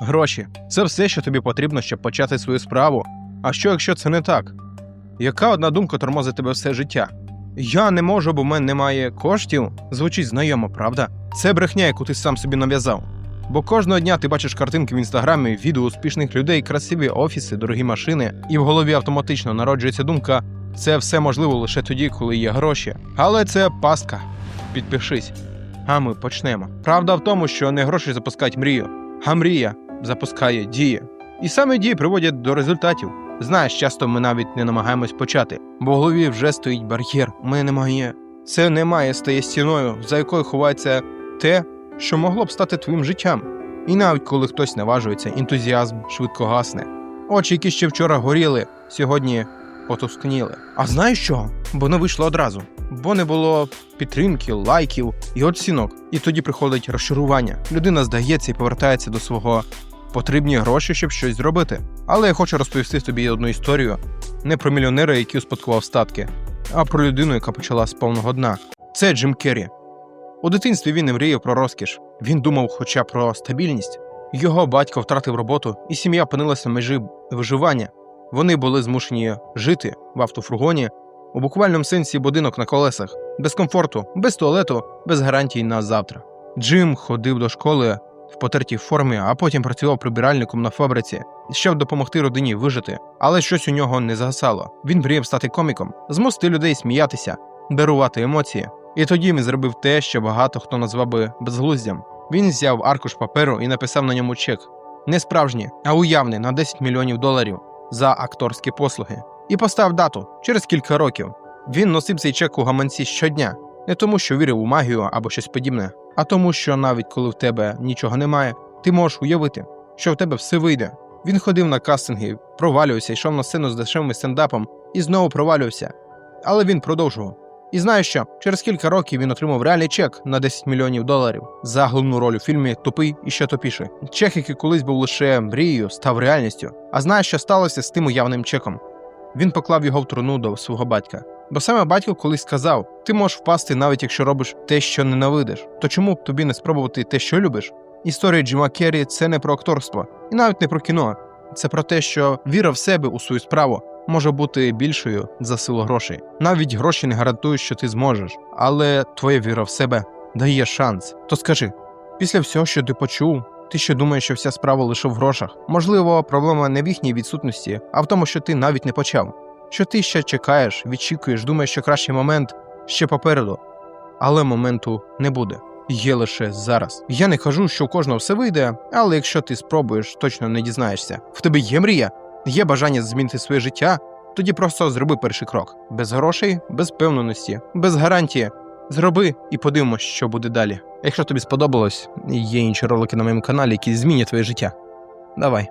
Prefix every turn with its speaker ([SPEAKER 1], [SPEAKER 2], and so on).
[SPEAKER 1] Гроші це все, що тобі потрібно, щоб почати свою справу. А що, якщо це не так? Яка одна думка тормозить тебе все життя? Я не можу, бо в мене немає коштів. Звучить знайомо, правда? Це брехня, яку ти сам собі нав'язав. Бо кожного дня ти бачиш картинки в інстаграмі, відео успішних людей, красиві офіси, дорогі машини, і в голові автоматично народжується думка: це все можливо лише тоді, коли є гроші. Але це пастка. Підпишись. А ми почнемо. Правда в тому, що не гроші запускають мрію, а мрія запускає дії. І саме дії приводять до результатів. Знаєш, часто ми навіть не намагаємось почати, бо в голові вже стоїть бар'єр. Мене немає. Це немає стає стіною, за якою ховається те, що могло б стати твоїм життям. І навіть коли хтось наважується, ентузіазм швидко гасне. Очі, які ще вчора горіли, сьогодні потускніли. А знаєш що? Бо не вийшло одразу. Бо не було підтримки, лайків і оцінок. І тоді приходить розчарування. Людина здається і повертається до свого потрібні гроші, щоб щось зробити. Але я хочу розповісти тобі одну історію не про мільйонера, який успадкував статки, а про людину, яка почала з повного дна. Це Джим Керрі. У дитинстві він не мріяв про розкіш. Він думав хоча про стабільність. Його батько втратив роботу, і сім'я опинилася на межі виживання. Вони були змушені жити в автофургоні, у буквальному сенсі будинок на колесах, без комфорту, без туалету, без гарантій на завтра. Джим ходив до школи в потертій формі, а потім працював прибиральником на фабриці, щоб допомогти родині вижити. Але щось у нього не загасало. Він мріяв стати коміком, змусити людей сміятися, дарувати емоції. І тоді він зробив те, що багато хто назвав би безглуздям. Він взяв аркуш паперу і написав на ньому чек. Не справжній, а уявний на 10 мільйонів доларів за акторські послуги. І поставив дату через кілька років. Він носив цей чек у гаманці щодня, не тому, що вірив у магію або щось подібне, а тому, що навіть коли в тебе нічого немає, ти можеш уявити, що в тебе все вийде. Він ходив на кастинги, провалювався, йшов на сцену з дешевим стендапом і знову провалювався. Але він продовжував. І знаєш що? Через кілька років він отримав реальний чек на 10 мільйонів доларів за головну роль у фільмі Тупий і ще тупіший. Чек, який колись був лише мрією, став реальністю. А знаєш, що сталося з тим уявним чеком? Він поклав його в труну до свого батька. Бо саме батько колись сказав: ти можеш впасти, навіть якщо робиш те, що ненавидиш. То чому б тобі не спробувати те, що любиш? Історія Джима Керрі це не про акторство, і навіть не про кіно. Це про те, що віра в себе у свою справу може бути більшою за силу грошей. Навіть гроші не гарантують, що ти зможеш, але твоя віра в себе дає шанс. То скажи, після всього, що ти почув, ти ще думаєш, що вся справа лише в грошах. Можливо, проблема не в їхній відсутності, а в тому, що ти навіть не почав. Що ти ще чекаєш, відчікуєш, думаєш, що кращий момент ще попереду, але моменту не буде. Є лише зараз. Я не кажу, що у кожного все вийде, але якщо ти спробуєш, точно не дізнаєшся. В тебе є мрія, є бажання змінити своє життя, тоді просто зроби перший крок. Без грошей, без впевненості, без гарантії. Зроби і подивимось, що буде далі. Якщо тобі сподобалось, є інші ролики на моєму каналі, які змінять твоє життя. Давай.